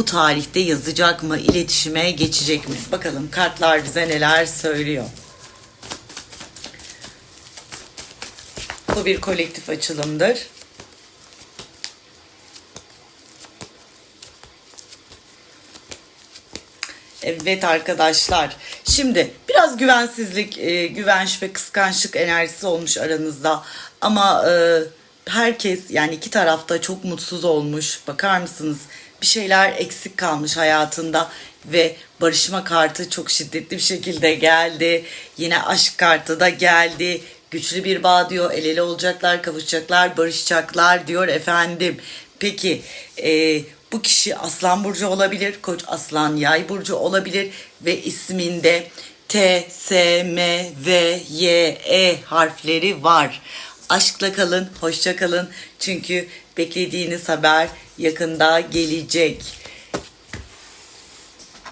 bu tarihte yazacak mı, iletişime geçecek mi? Bakalım kartlar bize neler söylüyor. Bu bir kolektif açılımdır. Evet arkadaşlar. Şimdi biraz güvensizlik, e, güven şüphe, kıskançlık enerjisi olmuş aranızda. Ama e, herkes yani iki tarafta çok mutsuz olmuş. Bakar mısınız? Bir şeyler eksik kalmış hayatında ve barışma kartı çok şiddetli bir şekilde geldi. Yine aşk kartı da geldi. Güçlü bir bağ diyor. El ele olacaklar, kavuşacaklar, barışacaklar diyor efendim. Peki e, bu kişi Aslan Burcu olabilir, Koç Aslan Yay Burcu olabilir ve isminde T, S, M, V, Y, E harfleri var. Aşkla kalın, hoşça kalın. Çünkü beklediğiniz haber yakında gelecek.